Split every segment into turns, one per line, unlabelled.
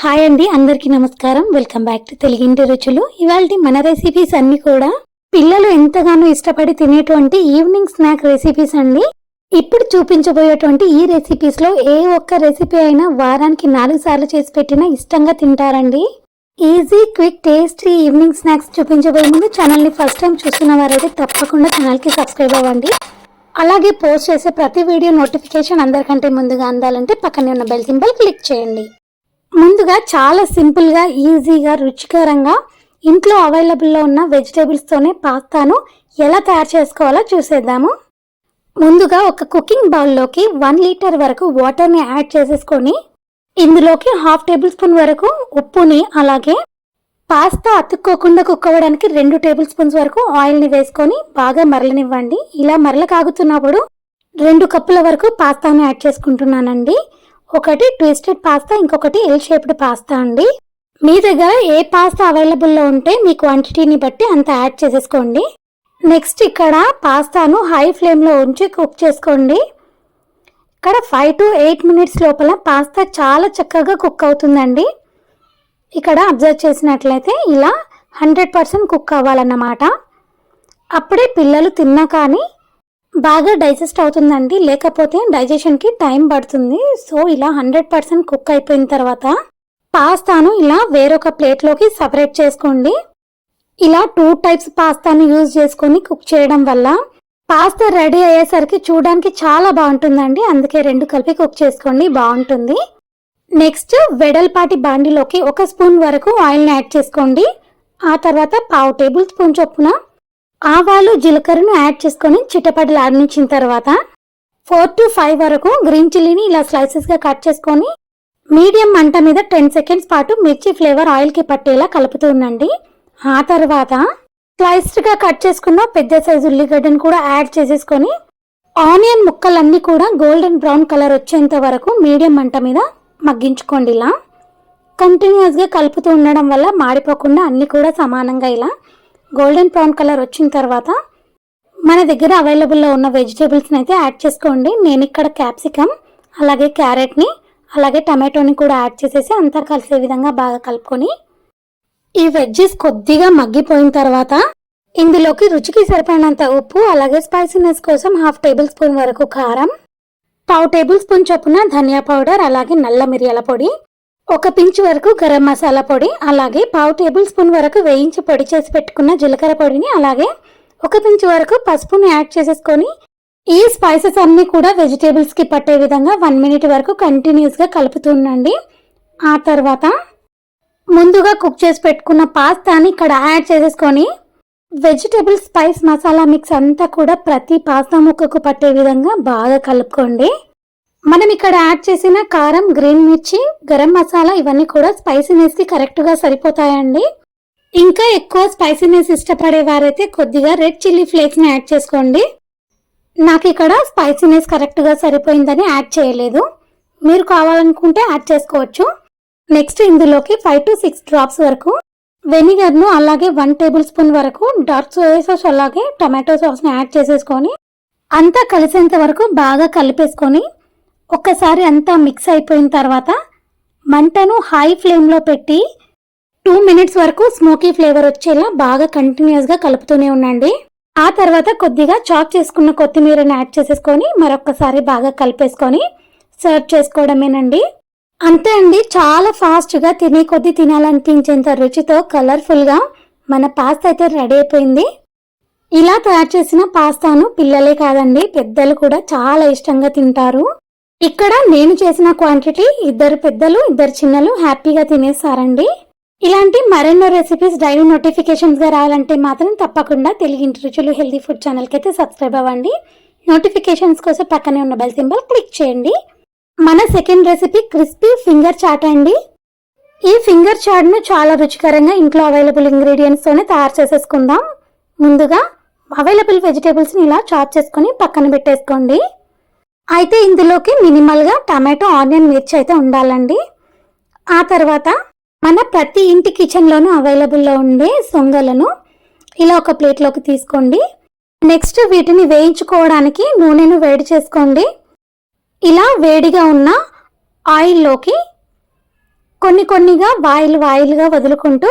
Hi అండి అందరికీ నమస్కారం. వెల్కమ్ బ్యాక్ టు తెలుగింటి రుచులు. ఇవాళ మన రెసిపీస్ అన్నీ కూడా పిల్లలు ఎంతగానో ఇష్టపడి తినేటువంటి ఈవినింగ్ స్నాక్ రెసిపీస్ అండి. ఇప్పుడు చూపించబోయేటువంటి ఈ రెసిపీస్లో ఏ ఒక్క రెసిపీ అయినా వారానికి నాలుగు సార్లు చేసి పెట్టినా ఇష్టంగా తింటారండి. Easy quick tasty evening snacks చూపించబోయే ముందు ఛానల్ని ఫస్ట్ టైం చూస్తున్న వారైతే తప్పకుండా ఛానల్కి సబ్స్క్రైబ్ అవ్వండి. అలాగే పోస్ట్ చేసే ప్రతి వీడియో నోటిఫికేషన్ అందరికంటే ముందుగా అందాలంటే పక్కనే ఉన్న బెల్ సింబల్ క్లిక్ చేయండి. ముందుగా చాలా సింపుల్గా ఈజీగా రుచికరంగా ఇంట్లో అవైలబుల్లో ఉన్న వెజిటేబుల్స్తోనే పాస్తాను. ఎలా తయారు చేసుకోవాలో చూసేద్దాము. ముందుగా ఒక కుకింగ్ బౌల్లోకి వన్ లీటర్ వరకు వాటర్ని యాడ్ చేసేసుకొని ఇందులోకి హాఫ్ టేబుల్ స్పూన్ వరకు ఉప్పుని అలాగే పాస్తా అతుక్కోకుండా కుక్ అవ్వడానికి రెండు టేబుల్ స్పూన్స్ వరకు ఆయిల్ని వేసుకొని బాగా మరలనివ్వండి. ఇలా మరల కాగుతున్నప్పుడు రెండు కప్పుల వరకు పాస్తాని యాడ్ చేసుకుంటున్నానండి. ఒకటి ట్విస్టెడ్ పాస్తా ఇంకొకటి ఎల్ షేప్డ్ పాస్తా అండి. మీ దగ్గర ఏ పాస్తా అవైలబుల్లో ఉంటే మీ క్వాంటిటీని బట్టి అంత యాడ్ చేసేసుకోండి. నెక్స్ట్ ఇక్కడ పాస్తాను హై ఫ్లేమ్లో ఉంచి కుక్ చేసుకోండి. ఇక్కడ ఫైవ్ టు ఎయిట్ మినిట్స్ లోపల పాస్తా చాలా చక్కగా కుక్ అవుతుందండి. ఇక్కడ అబ్జర్వ్ చేసినట్లయితే ఇలా హండ్రెడ్ పర్సెంట్ కుక్ అవ్వాలన్నమాట. అప్పుడే పిల్లలు తిన్నా కానీ బాగా డైజెస్ట్ అవుతుందండి. లేకపోతే డైజెషన్కి టైం పడుతుంది. సో ఇలా హండ్రెడ్ పర్సెంట్ కుక్ అయిపోయిన తర్వాత పాస్తాను ఇలా వేరొక ప్లేట్లోకి సపరేట్ చేసుకోండి. ఇలా టూ టైప్స్ పాస్తాను యూజ్ చేసుకొని కుక్ చేయడం వల్ల పాస్తా రెడీ అయ్యేసరికి చూడడానికి చాలా బాగుంటుందండి. అందుకే రెండు కలిపి కుక్ చేసుకోండి బాగుంటుంది. నెక్స్ట్ వెడల్పాటి బాండిలోకి ఒక స్పూన్ వరకు ఆయిల్ని యాడ్ చేసుకోండి. ఆ తర్వాత పావు టేబుల్ స్పూన్ చొప్పున ఆవాలు జీలకర్రను యాడ్ చేసుకొని చిటపటలు ఆడించిన తర్వాత ఫోర్ టు ఫైవ్ వరకు గ్రీన్ చిల్లీని ఇలా స్లైసెస్గా కట్ చేసుకొని మీడియం మంట మీద టెన్ సెకండ్స్ పాటు మిర్చి ఫ్లేవర్ ఆయిల్కి పట్టేలా కలుపుతూ ఉండండి. ఆ తర్వాత స్లైస్డ్గా కట్ చేసుకున్న పెద్ద సైజు ఉల్లిగడ్డను కూడా యాడ్ చేసేసుకొని ఆనియన్ ముక్కలన్నీ కూడా గోల్డెన్ బ్రౌన్ కలర్ వచ్చేంత వరకు మీడియం మంట మీద మగ్గించుకోండి ఇలా. కంటిన్యూస్గా కలుపుతూ ఉండడం వల్ల మాడిపోకుండా అన్నీ కూడా సమానంగా ఇలా గోల్డెన్ బ్రౌన్ కలర్ వచ్చిన తర్వాత మన దగ్గర అవైలబుల్లో ఉన్న వెజిటేబుల్స్ని అయితే యాడ్ చేసుకోండి. నేను ఇక్కడ క్యాప్సికమ్ అలాగే క్యారెట్ని అలాగే టమాటోని కూడా యాడ్ చేసేసి అంతా కలిసే విధంగా బాగా కలుపుకొని ఈ వెజ్జెస్ కొద్దిగా మగ్గిపోయిన తర్వాత ఇందులోకి రుచికి సరిపడినంత ఉప్పు అలాగే స్పైసీనెస్ కోసం హాఫ్ టేబుల్ స్పూన్ వరకు కారం పావు టేబుల్ స్పూన్ చొప్పున ధనియా పౌడర్ అలాగే నల్ల మిరియాల పొడి ఒక పించ్ వరకు గరం మసాలా పొడి అలాగే పావు టేబుల్ స్పూన్ వరకు వేయించి పొడి చేసి పెట్టుకున్న జీలకర్ర పొడిని అలాగే ఒక పించ్ వరకు పసుపుని యాడ్ చేసేసుకొని ఈ స్పైసెస్ అన్నీ కూడా వెజిటేబుల్స్కి పట్టే విధంగా వన్ మినిట్ వరకు కంటిన్యూస్గా కలుపుతూ ఉండండి. ఆ తర్వాత ముందుగా కుక్ చేసి పెట్టుకున్న పాస్తాని ఇక్కడ యాడ్ చేసేసుకొని వెజిటేబుల్ స్పైస్ మసాలా మిక్స్ అంతా కూడా ప్రతి పాస్తా ముక్కకు పట్టే విధంగా బాగా కలుపుకోండి. మనం ఇక్కడ యాడ్ చేసిన కారం గ్రీన్ మిర్చి గరం మసాలా ఇవన్నీ కూడా స్పైసీనెస్ కరెక్ట్గా సరిపోతాయండి. ఇంకా ఎక్కువ స్పైసీనెస్ ఇష్టపడే వారైతే కొద్దిగా రెడ్ చిల్లీ ఫ్లేక్స్ని యాడ్ చేసుకోండి. నాకు ఇక్కడ స్పైసీనెస్ కరెక్ట్గా సరిపోయిందని యాడ్ చేయలేదు. మీరు కావాలనుకుంటే యాడ్ చేసుకోవచ్చు. నెక్స్ట్ ఇందులోకి ఫైవ్ టు సిక్స్ డ్రాప్స్ వరకు వెనిగర్ను అలాగే వన్ టేబుల్ స్పూన్ వరకు డార్క్ సోయా సాస్ అలాగే టమాటో సాస్ని యాడ్ చేసేసుకొని అంతా కలిసేంత వరకు బాగా కలిపేసుకొని ఒక్కసారి అంతా మిక్స్ అయిపోయిన తర్వాత మంటను హై ఫ్లేమ్లో పెట్టి టూ మినిట్స్ వరకు స్మోకీ ఫ్లేవర్ వచ్చేలా బాగా కంటిన్యూస్గా కలుపుతూనే ఉండండి. ఆ తర్వాత కొద్దిగా చాప్ చేసుకున్న కొత్తిమీరని యాడ్ చేసేసుకొని మరొకసారి బాగా కలిపేసుకొని సర్వ్ చేసుకోవడమేనండి. అంతే అండి చాలా ఫాస్ట్గా తినే కొద్ది తినాలనిపించేంత రుచితో కలర్ఫుల్గా మన పాస్తా అయితే రెడీ అయిపోయింది. ఇలా తయారు చేసిన పాస్తాను పిల్లలే కాదండి పెద్దలు కూడా చాలా ఇష్టంగా తింటారు. ఇక్కడ నేను చేసిన క్వాంటిటీ ఇద్దరు పెద్దలు ఇద్దరు చిన్నలు హ్యాపీగా తినేసారండి ఇలాంటి మరెన్నో రెసిపీస్ డైలీ నోటిఫికేషన్స్గా రావాలంటే మాత్రం తప్పకుండా తెలుగింటి రుచులు హెల్దీ ఫుడ్ ఛానల్కి అయితే సబ్స్క్రైబ్ అవ్వండి. నోటిఫికేషన్స్ కోసం పక్కనే ఉన్న బెల్ సింబల్ క్లిక్ చేయండి. మన second recipe crispy finger chaat అండి. ఈ ఫింగర్ చాట్ను చాలా రుచికరంగా ఇంట్లో అవైలబుల్ ఇంగ్రీడియంట్స్తోనే తయారు చేసేసుకుందాం. ముందుగా అవైలబుల్ వెజిటేబుల్స్ని ఇలా చాప్ చేసుకొని పక్కన పెట్టేసుకోండి. అయితే ఇందులోకి మినిమల్గా టమాటో ఆనియన్ మిర్చి అయితే ఉండాలండి. ఆ తర్వాత మన ప్రతి ఇంటి కిచెన్లోనూ అవైలబుల్లో ఉండే సొంగలను ఇలా ఒక ప్లేట్లోకి తీసుకోండి. నెక్స్ట్ వీటిని వేయించుకోవడానికి నూనెను వేడి చేసుకోండి. ఇలా వేడిగా ఉన్న ఆయిల్లోకి కొన్ని కొన్నిగా వాయిల్ వాయిల్గా వదులుకుంటూ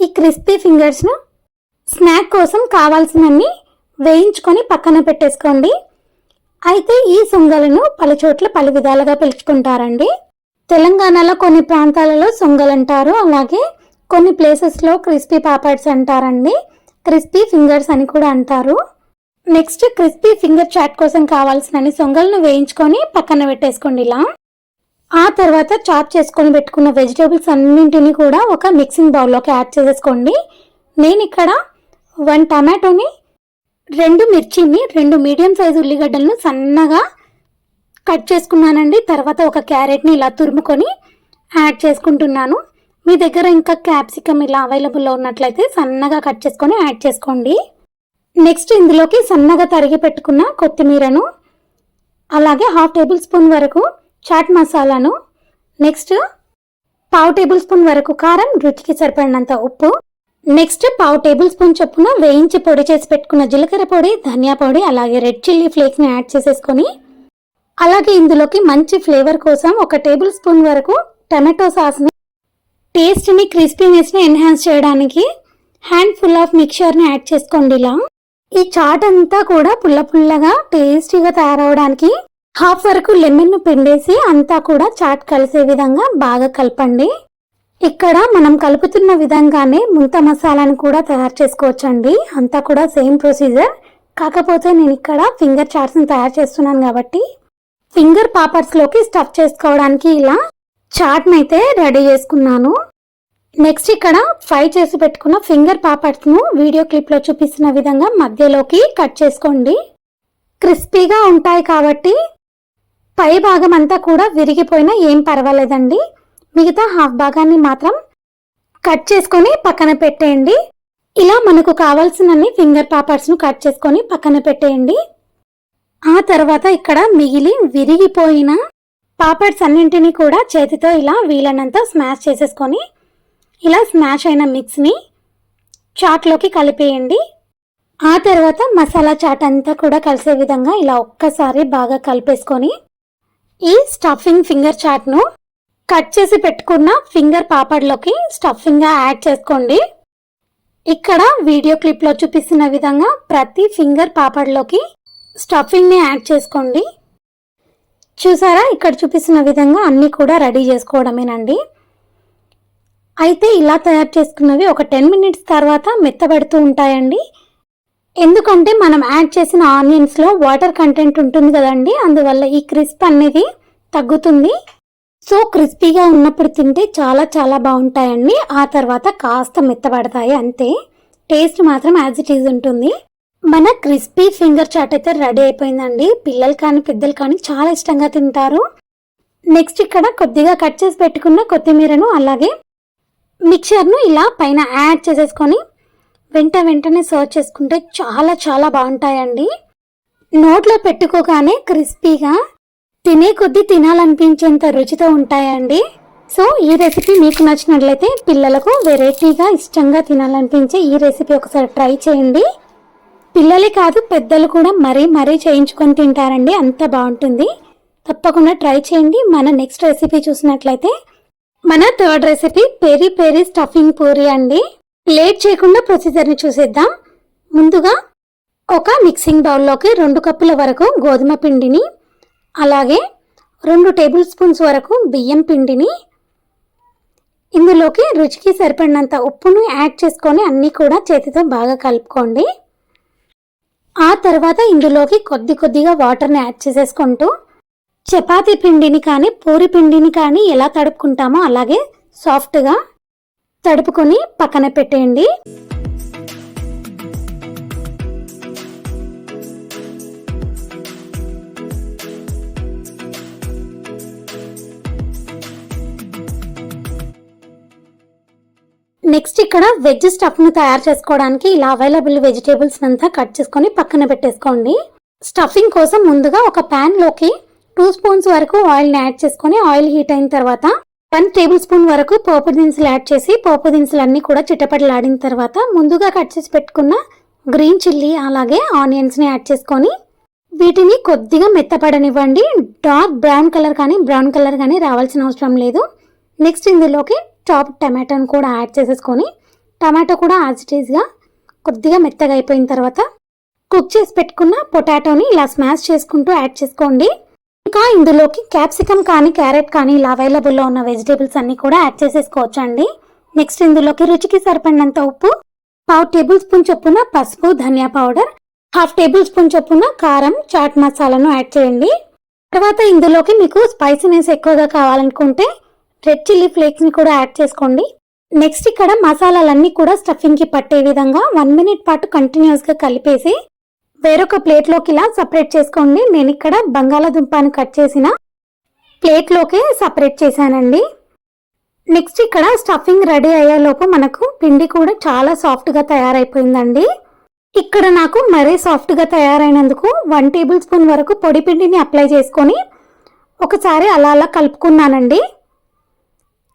ఈ క్రిస్పీ ఫింగర్స్ను స్నాక్ కోసం కావాల్సినన్ని వేయించుకొని పక్కన పెట్టేసుకోండి. అయితే ఈ సొంగలను పలు చోట్ల పలు విధాలుగా పిలుచుకుంటారండి. తెలంగాణలో కొన్ని ప్రాంతాలలో సొంగలు అంటారు అలాగే కొన్ని ప్లేసెస్లో క్రిస్పీ పాపడ్స్ అంటారండి. క్రిస్పీ ఫింగర్స్ అని కూడా అంటారు. నెక్స్ట్ క్రిస్పీ ఫింగర్ చాట్ కోసం కావాల్సిన సొంగలను వేయించుకొని పక్కన పెట్టేసుకోండి ఇలా. ఆ తర్వాత చాప్ చేసుకొని పెట్టుకున్న వెజిటేబుల్స్ అన్నింటినీ కూడా ఒక మిక్సింగ్ బౌల్లోకి యాడ్ చేసేసుకోండి. నేను ఇక్కడ వన్ టమాటోని రెండు మిర్చిని రెండు మీడియం సైజు ఉల్లిగడ్డలను సన్నగా కట్ చేసుకున్నానండి. తర్వాత ఒక క్యారెట్ని ఇలా తురుముకొని యాడ్ చేసుకుంటున్నాను. మీ దగ్గర ఇంకా క్యాప్సికమ్ ఇలా అవైలబుల్లో ఉన్నట్లయితే సన్నగా కట్ చేసుకొని యాడ్ చేసుకోండి. నెక్స్ట్ ఇందులోకి సన్నగా తరిగి పెట్టుకున్న కొత్తిమీరను అలాగే హాఫ్ టేబుల్ స్పూన్ వరకు చాట్ మసాలాను నెక్స్ట్ పావు టేబుల్ స్పూన్ వరకు కారం రుచికి సరిపడినంత ఉప్పు నెక్స్ట్ పావు టేబుల్ స్పూన్ చొప్పున వేయించి పొడి చేసి పెట్టుకున్న జీలకర్ర పొడి ధనియా పొడి అలాగే రెడ్ చిల్లీ ఫ్లేక్స్ని యాడ్ చేసేసుకొని అలాగే ఇందులోకి మంచి ఫ్లేవర్ కోసం ఒక టేబుల్ స్పూన్ వరకు టమాటో సాస్ని టేస్ట్ని క్రిస్పీనెస్ని ఎన్హాన్స్ చేయడానికి హ్యాండ్ ఫుల్ ఆఫ్ మిక్చర్ని యాడ్ చేసుకోండి ఇలా. ఈ చాట్ అంతా కూడా పుల్ల పుల్లగా టేస్టీగా తయారవడానికి హాఫ్ వరకు లెమన్ను పిండేసి అంతా కూడా చాట్ కలిసే విధంగా బాగా కలపండి. ఇక్కడ మనం కలుపుతున్న విధంగానే ముంత మసాలాను కూడా తయారు చేసుకోవచ్చండి. అంతా కూడా సేమ్ ప్రొసీజర్. కాకపోతే నేను ఇక్కడ ఫింగర్ చాట్స్ని తయారు చేస్తున్నాను కాబట్టి ఫింగర్ పాపర్స్లోకి స్టఫ్ చేసుకోవడానికి ఇలా చాట్ని అయితే రెడీ చేసుకున్నాను. నెక్స్ట్ ఇక్కడ ఫ్రై చేసి పెట్టుకున్న ఫింగర్ పాపర్స్ను వీడియో క్లిప్లో చూపిస్తున్న విధంగా మధ్యలోకి కట్ చేసుకోండి. క్రిస్పీగా ఉంటాయి కాబట్టి పై భాగం అంతా కూడా విరిగిపోయినా ఏం పర్వాలేదండి. మిగతా హాఫ్ భాగాన్ని మాత్రం కట్ చేసుకొని పక్కన పెట్టేయండి. ఇలా మనకు కావాల్సినన్ని ఫింగర్ పాపర్స్ను కట్ చేసుకొని పక్కన పెట్టేయండి. ఆ తర్వాత ఇక్కడ మిగిలి విరిగిపోయిన పాపర్స్ అన్నింటినీ కూడా చేతితో ఇలా వీలైనంత స్మాష్ చేసేసుకొని ఇలా స్మాష్ అయిన మిక్స్ని చాట్లోకి కలిపేయండి. ఆ తర్వాత మసాలా చాట్ అంతా కూడా కలిసే విధంగా ఇలా ఒక్కసారి బాగా కలిపేసుకొని ఈ స్టఫింగ్ ఫింగర్ చాట్ను కట్ చేసి పెట్టుకున్న ఫింగర్ పాపడ్లోకి స్టఫింగ్గా యాడ్ చేసుకోండి. ఇక్కడ వీడియో క్లిప్లో చూపిస్తున్న విధంగా ప్రతి ఫింగర్ పాపడ్లోకి స్టఫింగ్ని యాడ్ చేసుకోండి. చూసారా? ఇక్కడ చూపిస్తున్న విధంగా అన్నీ కూడా రెడీ చేసుకోవడమేనండి. అయితే ఇలా తయారు చేసుకున్నవి ఒక టెన్ మినిట్స్ తర్వాత మెత్తబడుతూ ఉంటాయండి. ఎందుకంటే మనం యాడ్ చేసిన ఆనియన్స్లో వాటర్ కంటెంట్ ఉంటుంది కదండి అందువల్ల ఈ క్రిస్ప్ అనేది తగ్గుతుంది. సో క్రిస్పీగా ఉన్నప్పుడు తింటే చాలా చాలా బాగుంటాయండి. ఆ తర్వాత కాస్త మెత్తబడతాయి అంతే. టేస్ట్ మాత్రం యాజ్ ఇట్ ఈజ్ ఉంటుంది. మన క్రిస్పీ ఫింగర్ చాట్ అయితే రెడీ అయిపోయిందండి. పిల్లలు కానీ పెద్దలు కానీ చాలా ఇష్టంగా తింటారు. నెక్స్ట్ ఇక్కడ కొద్దిగా కట్ చేసి పెట్టుకున్న కొత్తిమీరను అలాగే మిక్చర్ను ఇలా పైన యాడ్ చేసేసుకొని వెంట వెంటనే సర్వ్ చేసుకుంటే చాలా చాలా బాగుంటాయండి. నోట్లో పెట్టుకోగానే క్రిస్పీగా తినే కొద్దీ తినాలనిపించేంత రుచితో ఉంటాయండి. సో ఈ రెసిపీ మీకు నచ్చినట్లయితే పిల్లలకు వెరైటీగా ఇష్టంగా తినాలనిపించే ఈ రెసిపీ ఒకసారి ట్రై చేయండి. పిల్లలే కాదు పెద్దలు కూడా మరీ మరీ చేయించుకొని తింటారండి. అంత బాగుంటుంది. తప్పకుండా ట్రై చేయండి. మన నెక్స్ట్ రెసిపీ చూసినట్లయితే మన third recipe peri peri stuffing puri అండి. లేట్ చేయకుండా ప్రొసీజర్ని చూసేద్దాం. ముందుగా ఒక మిక్సింగ్ బౌల్లోకి రెండు కప్పుల వరకు గోధుమ పిండిని అలాగే రెండు టేబుల్ స్పూన్స్ వరకు బియ్యం పిండిని ఇందులోకి రుచికి సరిపడినంత ఉప్పును యాడ్ చేసుకొని అన్నీ కూడా చేతితో బాగా కలుపుకోండి. ఆ తర్వాత ఇందులోకి కొద్ది కొద్దిగా వాటర్ని యాడ్ చేసేసుకుంటూ చపాతీ పిండిని కానీ పూరి పిండిని కానీ ఎలా తడుపుకుంటామో అలాగే సాఫ్ట్గా తడుపుకొని పక్కన పెట్టేయండి. నెక్స్ట్ ఇక్కడ వెజ్ స్టఫ్ను తయారు చేసుకోవడానికి ఇలా అవైలబుల్ వెజిటేబుల్స్ అంతా కట్ చేసుకొని పక్కన పెట్టేసుకోండి. స్టఫింగ్ కోసం ముందుగా ఒక ప్యాన్లోకి టూ స్పూన్స్ వరకు ఆయిల్ని యాడ్ చేసుకొని ఆయిల్ హీట్ అయిన తర్వాత వన్ టేబుల్ స్పూన్ వరకు పోపు దినుసులు యాడ్ చేసి పోపు దినుసులన్నీ కూడా చిట్టపటలాడిన తర్వాత ముందుగా కట్ చేసి పెట్టుకున్న గ్రీన్ చిల్లీ అలాగే ఆనియన్స్ని యాడ్ చేసుకొని వీటిని కొద్దిగా మెత్తపడనివ్వండి. డార్క్ బ్రౌన్ కలర్ కానీ బ్రౌన్ కలర్ కానీ రావాల్సిన అవసరం లేదు. నెక్స్ట్ ఇందులోకి చాప్ టమాటోని కూడా యాడ్ చేసేసుకొని టమాటో కూడా యాజ్ ఇట్ కొద్దిగా మెత్తగా అయిపోయిన తర్వాత కుక్ చేసి పెట్టుకున్న పొటాటోని ఇలా స్మాష్ చేసుకుంటూ యాడ్ చేసుకోండి. ఇంకా ఇందులోకి క్యాప్సికమ్ కానీ క్యారెట్ కానీ ఇలా అవైలబుల్లో ఉన్న వెజిటేబుల్స్ అన్నీ కూడా యాడ్ చేసేసుకోవచ్చు అండి. నెక్స్ట్ ఇందులోకి రుచికి సరిపడినంత ఉప్పు పావు టేబుల్ స్పూన్ చొప్పున పసుపు ధనియా పౌడర్ హాఫ్ టేబుల్ స్పూన్ చొప్పున కారం చాట్ మసాలాను యాడ్ చేయండి. తర్వాత ఇందులోకి మీకు స్పైసీనెస్ ఎక్కువగా కావాలనుకుంటే రెడ్ చిల్లీ ఫ్లేక్స్ని కూడా యాడ్ చేసుకోండి. నెక్స్ట్ ఇక్కడ మసాలాలన్నీ కూడా స్టఫింగ్కి పట్టే విధంగా వన్ మినిట్ పాటు కంటిన్యూస్గా కలిపేసి వేరొక ప్లేట్లోకి ఇలా సపరేట్ చేసుకోండి. నేను ఇక్కడ బంగాళాదుంపని కట్ చేసిన ప్లేట్లోకే సపరేట్ చేశానండి. నెక్స్ట్ ఇక్కడ స్టఫింగ్ రెడీ అయ్యేలోపు మనకు పిండి కూడా చాలా సాఫ్ట్గా తయారైపోయిందండి. ఇక్కడ నాకు మరీ సాఫ్ట్గా తయారైనందుకు వన్ టేబుల్ స్పూన్ వరకు పొడి పిండిని అప్లై చేసుకొని ఒకసారి అలా అలా కలుపుకున్నానండి.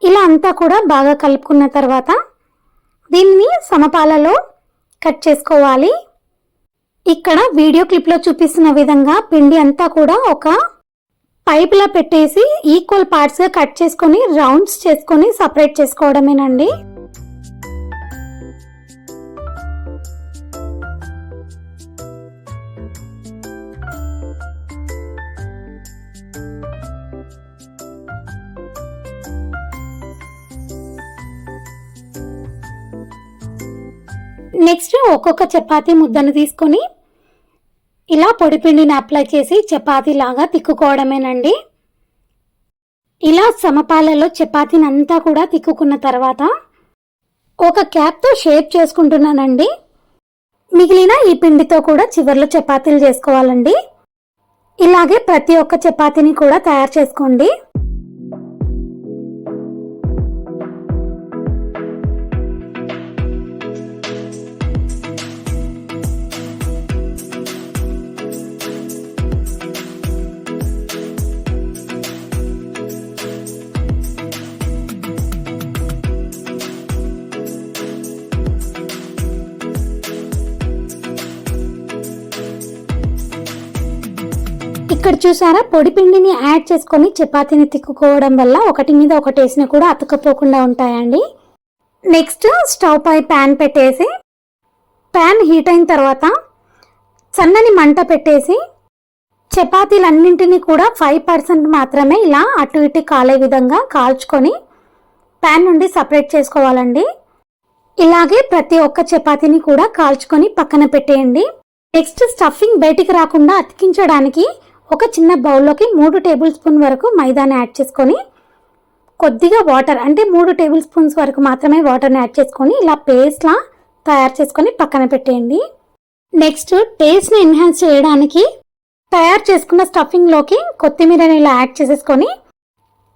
ఇలా అంతా కూడా బాగా కలుపుకున్న తర్వాత దీన్ని సమపాలలో కట్ చేసుకోవాలి. ఇక్కడ వీడియో క్లిప్లో చూపిస్తున్న విధంగా పిండి అంతా కూడా ఒక పైప్లా పెట్టేసి ఈక్వల్ పార్ట్స్గా కట్ చేసుకొని రౌండ్స్ చేసుకొని సపరేట్ చేసుకోవడమేనండి. నెక్స్ట్ ఒక్కొక్క చపాతీ ముద్దను తీసుకొని ఇలా పొడిపిండిని అప్లై చేసి చపాతీ లాగా తిక్కుకోవడమేనండి. ఇలా సమపాలలో చపాతీని అంతా కూడా తిక్కుకున్న తర్వాత ఒక క్యాప్తో షేప్ చేసుకుంటున్నానండి. మిగిలిన ఈ పిండితో కూడా చివర్లో చపాతీలు చేసుకోవాలండి. ఇలాగే ప్రతి ఒక్క చపాతీని కూడా తయారు చేసుకోండి. చూసారా? పొడి పిండిని యాడ్ చేసుకొని చపాతీని తిక్కుకోవడం వల్ల ఒకటి మీద ఒకటి వేసినా కూడా అతుకపోకుండా ఉంటాయండి. నెక్స్ట్ స్టవ్ పై ప్యాన్ పెట్టేసి ప్యాన్ హీట్ అయిన తర్వాత సన్నని మంట పెట్టేసి చపాతీలన్నింటినీ కూడా ఫైవ్ పర్సెంట్ మాత్రమే ఇలా అటు ఇటు కాలే విధంగా కాల్చుకొని ప్యాన్ నుండి సపరేట్ చేసుకోవాలండి. ఇలాగే ప్రతి ఒక్క చపాతీని కూడా కాల్చుకొని పక్కన పెట్టేయండి. నెక్స్ట్ స్టఫింగ్ బయటికి రాకుండా అతికించడానికి ఒక చిన్న బౌల్లోకి మూడు టేబుల్ స్పూన్ వరకు మైదాని యాడ్ చేసుకొని కొద్దిగా వాటర్ అంటే మూడు టేబుల్ స్పూన్స్ వరకు మాత్రమే వాటర్ని యాడ్ చేసుకొని ఇలా పేస్ట్లా తయారు చేసుకొని పక్కన పెట్టేయండి. నెక్స్ట్ టేస్ట్ని ఎన్హాన్స్ చేయడానికి తయారు చేసుకున్న స్టఫింగ్లోకి కొత్తిమీరని ఇలా యాడ్ చేసేసుకొని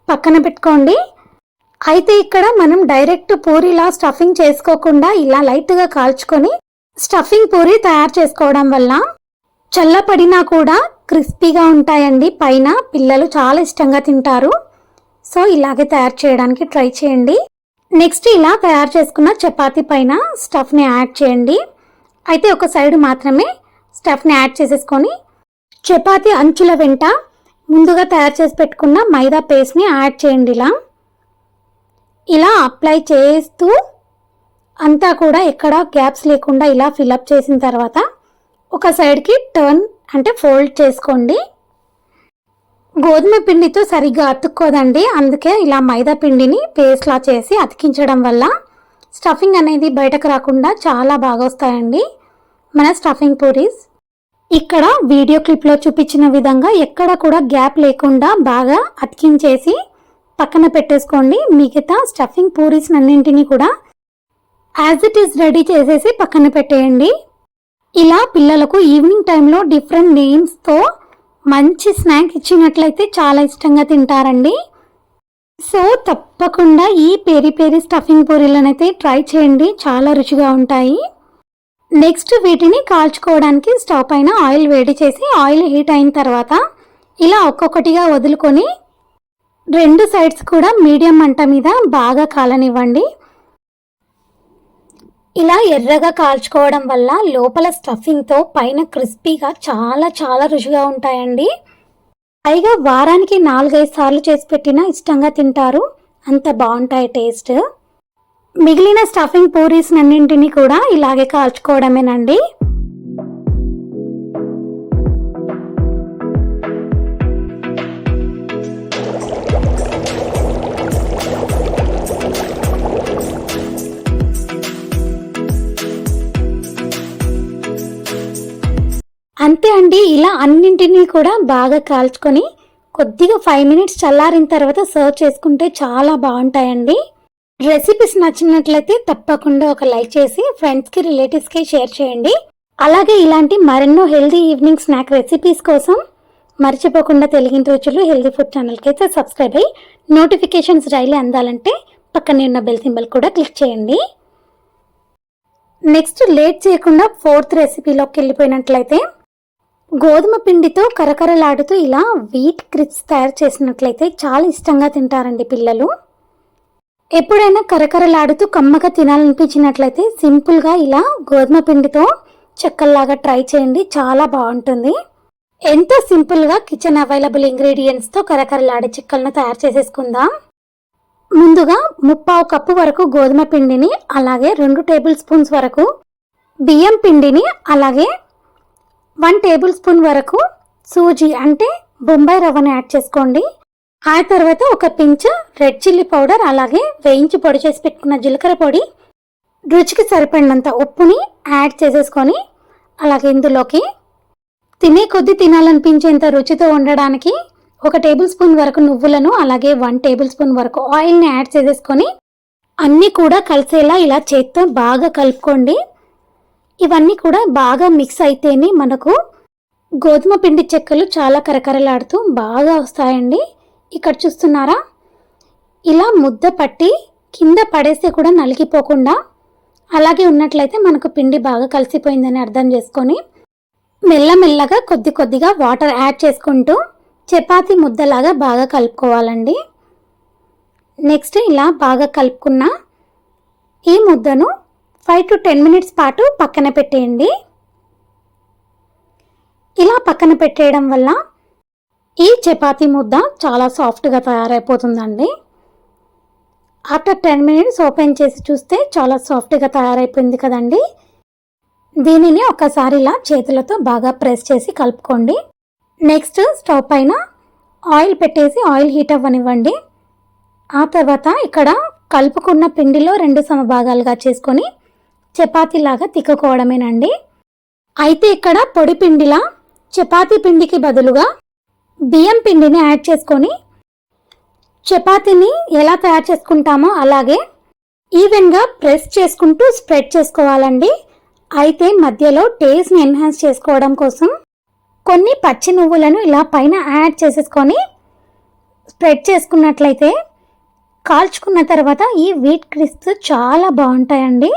పక్కన పెట్టుకోండి. అయితే ఇక్కడ మనం డైరెక్ట్ పూరిలా స్టఫింగ్ చేసుకోకుండా ఇలా లైట్గా కాల్చుకొని స్టఫింగ్ పూరి తయారు చేసుకోవడం వల్ల చల్లపడినా కూడా క్రిస్పీగా ఉంటాయండి. పైన పిల్లలు చాలా ఇష్టంగా తింటారు. సో ఇలాగే తయారు చేయడానికి ట్రై చేయండి. నెక్స్ట్ ఇలా తయారు చేసుకున్న చపాతీ పైన స్టఫ్ని యాడ్ చేయండి. అయితే ఒక సైడ్ మాత్రమే స్టఫ్ని యాడ్ చేసేసుకొని చపాతీ అంచుల వెంట ముందుగా తయారు చేసి పెట్టుకున్న మైదా పేస్ట్ని యాడ్ చేయండి ఇలా. ఇలా అప్లై చేస్తూ అంతా కూడా ఎక్కడ గ్యాప్స్ లేకుండా ఇలా ఫిలప్ చేసిన తర్వాత ఒక సైడ్కి టర్న్ అంటే ఫోల్డ్ చేసుకోండి. గోధుమ పిండితో సరిగ్గా అతుక్కోదండి. అందుకే ఇలా మైదా పిండిని పేస్ట్లా చేసి అతికించడం వల్ల స్టఫింగ్ అనేది బయటకు రాకుండా చాలా బాగా వస్తాయండి. మన స్టఫింగ్ పూరీస్. ఇక్కడ వీడియో క్లిప్లో చూపించిన విధంగా ఎక్కడ కూడా గ్యాప్ లేకుండా బాగా అతికించేసి పక్కన పెట్టేసుకోండి. మిగతా స్టఫింగ్ పూరీస్ అన్నింటినీ కూడా యాజ్ ఇట్ ఈస్ రెడీ చేసేసి పక్కన పెట్టేయండి. ఇలా పిల్లలకు ఈవినింగ్ టైంలో డిఫరెంట్ నేమ్స్తో మంచి స్నాక్ ఇచ్చినట్లయితే చాలా ఇష్టంగా తింటారండి. సో తప్పకుండా ఈ పేరి పేరి స్టఫింగ్ పూరీలనైతే ట్రై చేయండి. చాలా రుచిగా ఉంటాయి. నెక్స్ట్ వీటిని కాల్చుకోవడానికి స్టవ్ పైన ఆయిల్ వేడి చేసి ఆయిల్ హీట్ అయిన తర్వాత ఇలా ఒక్కొక్కటిగా వదులుకొని రెండు సైడ్స్ కూడా మీడియం మంట మీద బాగా కాలనివ్వండి. ఇలా ఎర్రగా కాల్చుకోవడం వల్ల లోపల స్టఫింగ్తో పైన క్రిస్పీగా చాలా చాలా రుచిగా ఉంటాయండి. పైగా వారానికి నాలుగైదు సార్లు చేసి పెట్టినా ఇష్టంగా తింటారు. అంత బాగుంటాయి టేస్ట్ మిగిలిన స్టఫింగ్ పూరీస్ అన్నింటినీ కూడా ఇలాగే కాల్చుకోవడమేనండి. అంతే అండి ఇలా అన్నింటినీ కూడా బాగా కాల్చుకొని కొద్దిగా ఫైవ్ మినిట్స్ చల్లారిన తర్వాత సర్వ్ చేసుకుంటే చాలా బాగుంటాయండి. రెసిపీస్ నచ్చినట్లయితే తప్పకుండా ఒక లైక్ చేసి ఫ్రెండ్స్కి రిలేటివ్స్కి షేర్ చేయండి. అలాగే ఇలాంటి మరెన్నో హెల్దీ ఈవినింగ్ స్నాక్ రెసిపీస్ కోసం మర్చిపోకుండా తెలిగిన రోజులు హెల్దీ ఫుడ్ ఛానల్కి అయితే సబ్స్క్రైబ్ అయ్యి నోటిఫికేషన్స్ డైలీ అందాలంటే పక్కనే ఉన్న బెల్ సింబల్ కూడా క్లిక్ చేయండి. నెక్స్ట్ లేట్ చేయకుండా ఫోర్త్ రెసిపీలోకి వెళ్ళిపోయినట్లయితే గోధుమ పిండితో కరకరలాడుతూ ఇలా వీట్ క్రిప్స్ తయారు చేసినట్లయితే చాలా ఇష్టంగా తింటారండి పిల్లలు. ఎప్పుడైనా కరకరలాడుతూ కమ్మగా తినాలనిపించినట్లయితే సింపుల్గా ఇలా గోధుమ పిండితో చెక్కల్లాగా ట్రై చేయండి చాలా బాగుంటుంది. ఎంతో సింపుల్గా కిచెన్ అవైలబుల్ ఇంగ్రీడియంట్స్తో కరకరలాడే చిక్కలను తయారు చేసేసుకుందాం. ముందుగా ముప్పావు కప్పు వరకు గోధుమ పిండిని అలాగే రెండు టేబుల్ స్పూన్స్ వరకు బియ్యం పిండిని అలాగే వన్ టేబుల్ స్పూన్ వరకు సూజీ అంటే బొంబాయి రవ్వను యాడ్ చేసుకోండి. ఆ తర్వాత ఒక పించ్ రెడ్ చిల్లీ పౌడర్ అలాగే వేయించి పొడి చేసి పెట్టుకున్న జీలకర్ర పొడి రుచికి సరిపడినంత ఉప్పుని యాడ్ చేసేసుకొని అలాగే ఇందులోకి తినే కొద్దీ తినాలనిపించేంత రుచితో ఉండడానికి ఒక టేబుల్ స్పూన్ వరకు నువ్వులను అలాగే వన్ టేబుల్ స్పూన్ వరకు ఆయిల్ని యాడ్ చేసేసుకొని అన్నీ కూడా కలిసేలా ఇలా చేత్తో బాగా కలుపుకోండి. ఇవన్నీ కూడా బాగా మిక్స్ అయితేనే మనకు గోధుమ పిండి చెక్కలు చాలా కరకరలాడుతూ బాగా వస్తాయండి. ఇక్కడ చూస్తున్నారా? ఇలా ముద్ద పట్టి కింద పడేస్తే కూడా నలిగిపోకుండా అలాగే ఉన్నట్లయితే మనకు పిండి బాగా కలిసిపోయిందని అర్థం చేసుకొని మెల్లమెల్లగా కొద్ది కొద్దిగా వాటర్ యాడ్ చేసుకుంటూ చపాతీ ముద్దలాగా బాగా కలుపుకోవాలండి. నెక్స్ట్ ఇలా బాగా కలుపుకున్న ఈ ముద్దను ఫైవ్ టు టెన్ మినిట్స్ పాటు పక్కన పెట్టేయండి. ఇలా పక్కన పెట్టేయడం వల్ల ఈ చపాతీ ముద్ద చాలా సాఫ్ట్గా తయారైపోతుందండి. ఆఫ్టర్ టెన్ మినిట్స్ ఓపెన్ చేసి చూస్తే చాలా సాఫ్ట్గా తయారైపోయింది కదండి. దీనిని ఒకసారి ఇలా చేతులతో బాగా ప్రెస్ చేసి కలుపుకోండి. నెక్స్ట్ స్టవ్ పైన ఆయిల్ పెట్టేసి ఆయిల్ హీట్ అవ్వనివ్వండి. ఆ తర్వాత ఇక్కడ కలుపుకున్న పిండిలో రెండు సమభాగాలుగా చేసుకొని చపాతీలాగా తిక్కుకోవడమేనండి. అయితే ఇక్కడ పొడి పిండిలా చపాతీ పిండికి బదులుగా బియ్యం పిండిని యాడ్ చేసుకొని చపాతీని ఎలా తయారు చేసుకుంటామో అలాగే ఈవెన్గా ప్రెస్ చేసుకుంటూ స్ప్రెడ్ చేసుకోవాలండి. అయితే మధ్యలో టేస్ట్ని ఎన్హాన్స్ చేసుకోవడం కోసం కొన్ని పచ్చి నువ్వులను ఇలా పైన యాడ్ చేసేసుకొని స్ప్రెడ్ చేసుకున్నట్లయితే కాల్చుకున్న తర్వాత ఈ వీట్ క్రిస్ప్స్ చాలా బాగుంటాయండి.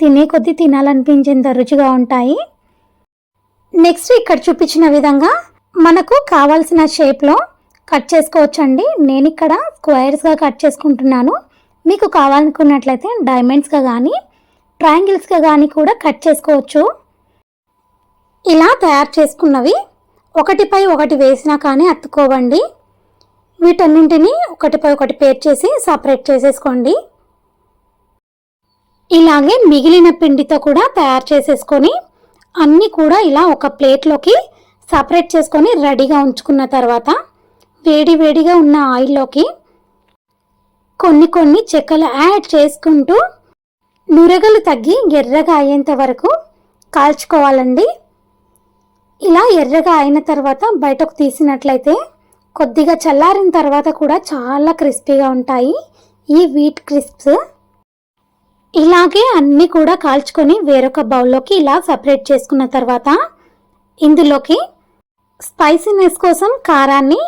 తినే కొద్దీ తినాలనిపించేంత రుచిగా ఉంటాయి. నెక్స్ట్ ఇక్కడ చూపించిన విధంగా మనకు కావాల్సిన షేప్లో కట్ చేసుకోవచ్చండి. నేను ఇక్కడ స్క్వేర్స్గా కట్ చేసుకుంటున్నాను. మీకు కావాలనుకున్నట్లయితే డైమండ్స్గా కానీ ట్రయాంగిల్స్గా కానీ కూడా కట్ చేసుకోవచ్చు. ఇలా తయారు చేసుకున్నవి ఒకటిపై ఒకటి వేసినా కానీ అత్తుకోవండి వీటన్నింటినీ ఒకటిపై ఒకటి పేర్ చేసి సపరేట్ చేసేసుకోండి. ఇలాగే మిగిలిన పిండితో కూడా తయారు చేసేసుకొని అన్నీ కూడా ఇలా ఒక ప్లేట్లోకి సపరేట్ చేసుకొని రెడీగా ఉంచుకున్న తర్వాత వేడి వేడిగా ఉన్న ఆయిల్లోకి కొన్ని కొన్ని చెక్కలు యాడ్ చేసుకుంటూ నురగలు తగ్గి ఎర్రగా అయ్యేంత వరకు కాల్చుకోవాలండి. ఇలా ఎర్రగా అయిన తర్వాత బయటకు తీసినట్లయితే కొద్దిగా చల్లారిన తర్వాత కూడా చాలా క్రిస్పీగా ఉంటాయి. ఈ వీట్ క్రిస్ప్స్ ఇలాగే అన్నీ కూడా కాల్చుకొని వేరొక బౌల్లోకి ఇలా సపరేట్ చేసుకున్న తర్వాత ఇందులోకి స్పైసీనెస్ కోసం కారాన్ని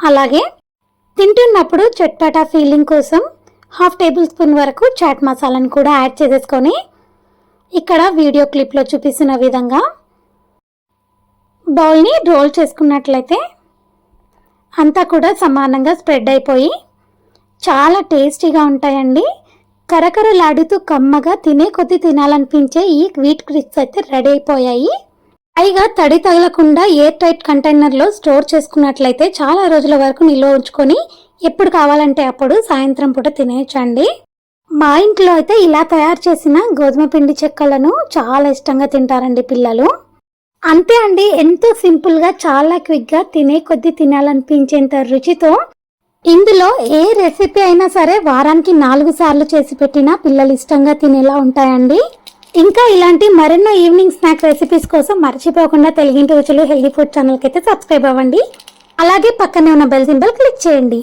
అలాగే తింటున్నప్పుడు చట్పటా ఫీలింగ్ కోసం హాఫ్ టేబుల్ స్పూన్ వరకు చాట్ మసాలాని కూడా యాడ్ చేసేసుకొని ఇక్కడ వీడియో క్లిప్లో చూపిస్తున్న విధంగా బౌల్ని రోల్ చేసుకున్నట్లయితే అంతా కూడా సమానంగా స్ప్రెడ్ అయిపోయి చాలా టేస్టీగా ఉంటాయండి. కరకరలాడుతూ కమ్మగా తినే కొద్ది తినాలనిపించే ఈ వీట్ క్రిప్స్ అయితే రెడీ అయిపోయాయి. పైగా తడి తగలకుండా ఎయిర్ టైట్ కంటైనర్లో స్టోర్ చేసుకున్నట్లయితే చాలా రోజుల వరకు నిల్వ ఉంచుకొని ఎప్పుడు కావాలంటే అప్పుడు సాయంత్రం పూట తినేయచ్చండి. మా ఇంట్లో అయితే ఇలా తయారు చేసిన గోధుమ పిండి చెక్కలను చాలా ఇష్టంగా తింటారండి పిల్లలు. అంతే అండి ఎంతో సింపుల్గా చాలా క్విక్గా తినే కొద్ది తినాలనిపించేంత రుచితో ఇందులో ఏ రెసిపీ అయినా సరే వారానికి నాలుగు సార్లు చేసి పెట్టినా పిల్లలు ఇష్టంగా తినేలా ఉంటాయండి. ఇంకా ఇలాంటి మరెన్నో ఈవినింగ్ స్నాక్ రెసిపీస్ కోసం మర్చిపోకుండా తెలుగింటి రుచులు హెల్దీ ఫుడ్ ఛానల్కి అయితే సబ్స్క్రైబ్ అవ్వండి. అలాగే పక్కనే ఉన్న బెల్ సింబల్ క్లిక్ చేయండి.